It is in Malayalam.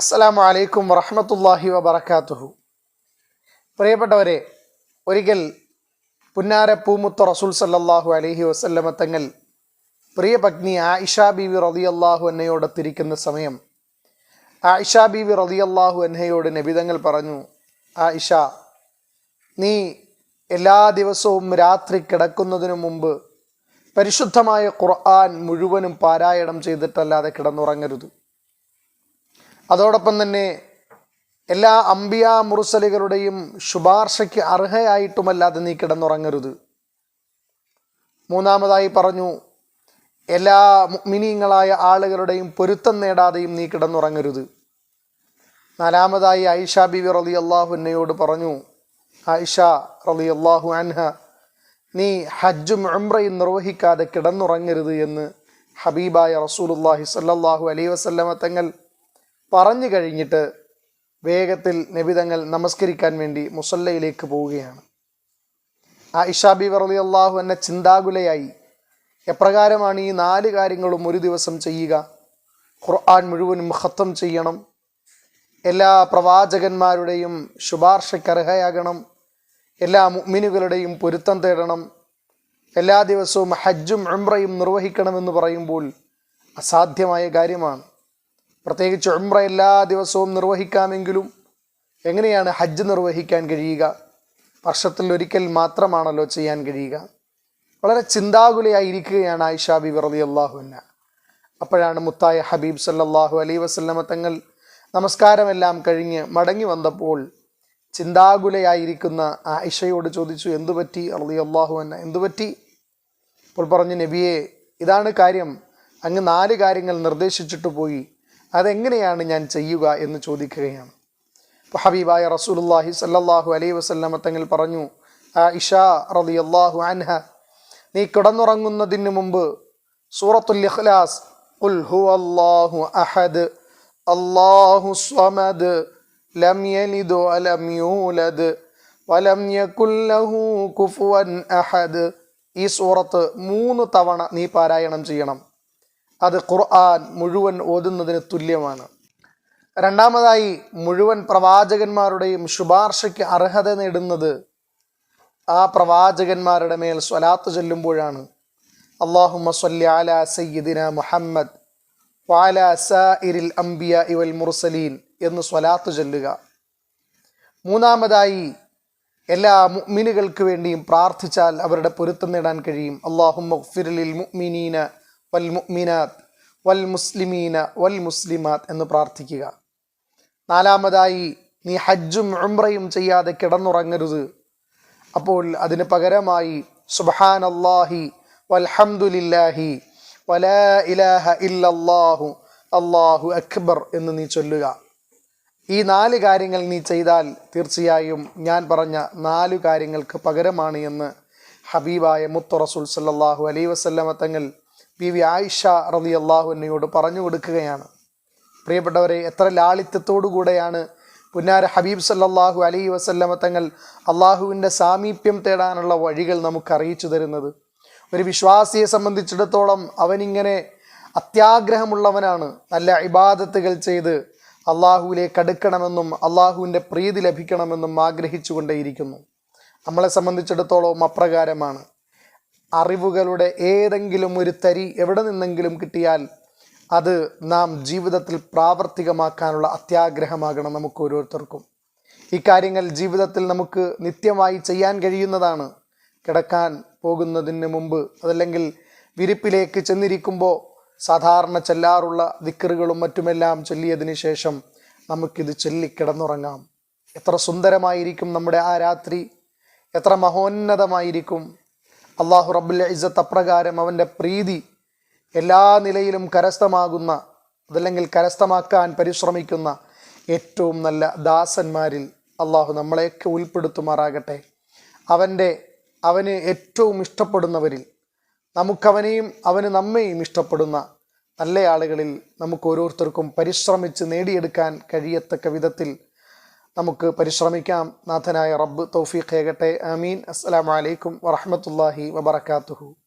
അസ്സലാമു അലൈക്കും വറഹമത്തല്ലാഹി വബർക്കാത്തുഹു പ്രിയപ്പെട്ടവരെ ഒരിക്കൽ പുന്നാര പൂമുത്ത റസൂൽ സല്ലാഹു അലഹി വസല്ലമ തങ്ങൾ പ്രിയ പത്നി ആയിഷ ബീവി റളിയല്ലാഹു എന്നയോട് തിരിക്കുന്ന സമയം ആയിഷ ബീവി റളിയല്ലാഹു എന്നയോട് നബിതങ്ങൾ പറഞ്ഞു ആയിഷ നീ എല്ലാ ദിവസവും രാത്രി കിടക്കുന്നതിനു മുമ്പ് പരിശുദ്ധമായ ഖുർആൻ മുഴുവനും പാരായണം ചെയ്തിട്ടല്ലാതെ കിടന്നുറങ്ങരുത്. അതോടൊപ്പം തന്നെ എല്ലാ അമ്പിയ മുറുസലികളുടെയും ശുപാർശയ്ക്ക് അർഹയായിട്ടുമല്ലാതെ നീ കിടന്നുറങ്ങരുത്. മൂന്നാമതായി പറഞ്ഞു എല്ലാ മിനിങ്ങളായ ആളുകളുടെയും പൊരുത്തം നേടാതെയും നീ കിടന്നുറങ്ങരുത്. നാലാമതായി ആയിഷ ബിബി റലി അള്ളാഹു എന്നയോട് പറഞ്ഞു ആയിഷ റലി അള്ളാഹു അൻഹ നീ ഹജ്ജും ഉംറയും നിർവഹിക്കാതെ കിടന്നുറങ്ങരുത് എന്ന് ഹബീബായ റസൂലുല്ലാഹി സല്ലല്ലാഹു അലൈഹി വസല്ലമ തങ്ങൾ പറഞ്ഞു കഴിഞ്ഞിട്ട് വേഗത്തിൽ നബിതങ്ങൾ നമസ്കരിക്കാൻ വേണ്ടി മുസല്ലയിലേക്ക് പോവുകയാണ്. ആ ഇഷാബി വർലി അള്ളാഹു എന്നെ ചിന്താകുലയായി എപ്രകാരമാണ് ഈ നാല് കാര്യങ്ങളും ഒരു ദിവസം ചെയ്യുക? ഖുർആൻ മുഴുവനും ഖത്തം ചെയ്യണം. എല്ലാ പ്രവാചകന്മാരുടെയും ശുപാർശയ്ക്കർഹയാകണം എല്ലാ മുഗ്മിനുകളുടെയും പൊരുത്തം തേടണം. എല്ലാ ദിവസവും ഹജ്ജും ഉംറയും നിർവഹിക്കണമെന്ന് പറയുമ്പോൾ അസാധ്യമായ കാര്യമാണ്. പ്രത്യേകിച്ച് ഉംറ എല്ലാ ദിവസവും നിർവഹിക്കാമെങ്കിലും എങ്ങനെയാണ് ഹജ്ജ് നിർവഹിക്കാൻ കഴിയുക? വർഷത്തിൽ ഒരിക്കൽ മാത്രമാണല്ലോ ചെയ്യാൻ കഴിയുക? വളരെ ചിന്താകുലയായിരിക്കുകയാണ് ആയിഷ ബി വെറുതെ അള്ളാഹുവിന് അപ്പോഴാണ് മുത്തായ ഹബീബ് സല്ലാഹു അലൈ വസല്ലമ തങ്ങൾ നമസ്കാരമെല്ലാം കഴിഞ്ഞ് മടങ്ങി വന്നപ്പോൾ ചിന്താകുലയായിരിക്കുന്ന ആയിഷയോട് ചോദിച്ചു എന്തു പറ്റി? അള്ളി അള്ളാഹു എന്ന എന്തു പറ്റി? അപ്പോൾ പറഞ്ഞു നബിയെ ഇതാണ് കാര്യം. അങ്ങ് നാല് കാര്യങ്ങൾ നിർദ്ദേശിച്ചിട്ട് പോയി. അതെങ്ങനെയാണ് ഞാൻ ചെയ്യുക എന്ന് ചോദിക്കുകയാണ്. അപ്പോൾ ഹബീബായ റസൂലുല്ലാഹി സല്ലല്ലാഹു അലൈഹി വസല്ലമ തങ്ങൾ പറഞ്ഞു ആ ഇഷാ റലി അള്ളാഹു അൻഹ നീ കിടന്നുറങ്ങുന്നതിന് മുമ്പ് സൂറത്തുൽ ഇഖ്ലാസ് ഖുൽ ഹുവല്ലാഹു അഹദ് അല്ലാഹു സ്വമദ് ലം യലിദ് വലം യൂലദ് വലം യകുൽ ലഹു കുഫുവൻ അഹദ്. ഈ സൂറത്ത് മൂന്ന് തവണ നീ പാരായണം ചെയ്യണം. അത് ഖുർആൻ മുഴുവൻ ഓതുന്നതിന് തുല്യമാണ്. രണ്ടാമതായി മുഴുവൻ പ്രവാചകന്മാരുടെയും ശുപാർശയ്ക്ക് അർഹത നേടുന്നത് ആ പ്രവാചകന്മാരുടെ മേൽ സ്വലാത്ത് ചൊല്ലുമ്പോഴാണ്. അള്ളാഹുമ്മ സ്വല്ലി അല സയ്യിദിന മുഹമ്മദ് വാല സഇരിൽ അംബിയ ഇവൽ മുർസലീൻ എന്ന് സ്വലാത്ത് ചൊല്ലുക. മൂന്നാമതായി എല്ലാ മുഅ്മിനുകൾക്ക് വേണ്ടിയും പ്രാർത്ഥിച്ചാൽ അവരുടെ പൊരുത്തം നേടാൻ കഴിയും. അള്ളാഹുമ്മ ഫിരലിൽ മുഅ്മിനീന വൽ മുഅ്മിനാത്ത് വൽ മുസ്ലിമീന വൽ മുസ്ലിമാത്ത് എന്ന് പ്രാർത്ഥിക്കുക. നാലാമതായി നീ ഹജ്ജും ഉംറയും ചെയ്യാതെ കിടന്നുറങ്ങരുത്. അപ്പോൾ അതിന് പകരമായി സുബഹാൻ അള്ളാഹി വൽഹംദുലില്ലാഹി വലാ ഇലാഹ ഇല്ലല്ലാഹു അള്ളാഹു അക്ബർ എന്ന് നീ ചൊല്ലുക. ഈ നാല് കാര്യങ്ങൾ നീ ചെയ്താൽ തീർച്ചയായും ഞാൻ പറഞ്ഞ നാലു കാര്യങ്ങൾക്ക് പകരമാണ് എന്ന് ഹബീബായ മുത്തു റസൂൽ സല്ലല്ലാഹു അലൈ വസല്ലമ തങ്ങൾ ബി വി ആയിഷ റതി അള്ളാഹു എന്നയോട് പറഞ്ഞു കൊടുക്കുകയാണ്. പ്രിയപ്പെട്ടവരെ എത്ര ലാളിത്യത്തോടുകൂടെയാണ് പുന്നാര ഹബീബ് സല്ലാഹു അലൈ വസല്ലമ തങ്ങൾ അള്ളാഹുവിന്റെ സാമീപ്യം തേടാനുള്ള വഴികൾ നമുക്ക് അറിയിച്ചു തരുന്നത്. ഒരു വിശ്വാസിയെ സംബന്ധിച്ചിടത്തോളം അവനിങ്ങനെ അത്യാഗ്രഹമുള്ളവനാണ്. നല്ല ഇബാദത്തുകൾ ചെയ്ത് അള്ളാഹുവിലേക്ക് അടുക്കണമെന്നും അള്ളാഹുവിന്റെ പ്രീതി ലഭിക്കണമെന്നും ആഗ്രഹിച്ചു കൊണ്ടേയിരിക്കുന്നു നമ്മളെ സംബന്ധിച്ചിടത്തോളം അപ്രകാരമാണ്. അറിവുകളുടെ ഏതെങ്കിലും ഒരു തരി എവിടെ നിന്നെങ്കിലും കിട്ടിയാൽ അത് നാം ജീവിതത്തിൽ പ്രാവർത്തികമാക്കാനുള്ള അത്യാഗ്രഹമാകണം നമുക്ക് ഓരോരുത്തർക്കും. ഇക്കാര്യങ്ങൾ കാര്യങ്ങൾ ജീവിതത്തിൽ നമുക്ക് നിത്യമായി ചെയ്യാൻ കഴിയുന്നതാണ്. കിടക്കാൻ പോകുന്നതിന് മുമ്പ് അതല്ലെങ്കിൽ വിരിപ്പിലേക്ക് ചെന്നിരിക്കുമ്പോൾ സാധാരണ ചെല്ലാറുള്ള ദിക്കറുകളും മറ്റുമെല്ലാം ചൊല്ലിയതിന് ശേഷം നമുക്കിത് ചൊല്ലിക്കിടന്നുറങ്ങാം. എത്ര സുന്ദരമായിരിക്കും നമ്മുടെ ആ രാത്രി. എത്ര മഹോന്നതമായിരിക്കും. അള്ളാഹു റബ്ബുൽ ഇസ്സത്ത് അപ്രകാരം അവന്റെ പ്രീതി എല്ലാ നിലയിലും കരസ്ഥമാകുന്ന അതല്ലെങ്കിൽ കരസ്ഥമാക്കാൻ പരിശ്രമിക്കുന്ന ഏറ്റവും നല്ല ദാസന്മാരിൽ അള്ളാഹു നമ്മളെയൊക്കെ ഉൾപ്പെടുത്തുമാറാകട്ടെ. അവന്റെ അവന് ഏറ്റവും ഇഷ്ടപ്പെടുന്നവരിൽ നമുക്കവനെയും അവന് നമ്മെയും ഇഷ്ടപ്പെടുന്ന നല്ല ആളുകളിൽ നമുക്ക് ഓരോരുത്തർക്കും പരിശ്രമിച്ച് നേടിയെടുക്കാൻ കഴിയത്തക്ക വിധത്തിൽ നമുക്ക് പരിശ്രമിക്കാം. നാഥനായ റബ്ബ് തൗഫീഖ് ഏകട്ടെ. ആമീൻ. അസ്സലാമു അലൈക്കും വറഹ്മത്തുള്ളാഹി വബറകാതുഹു.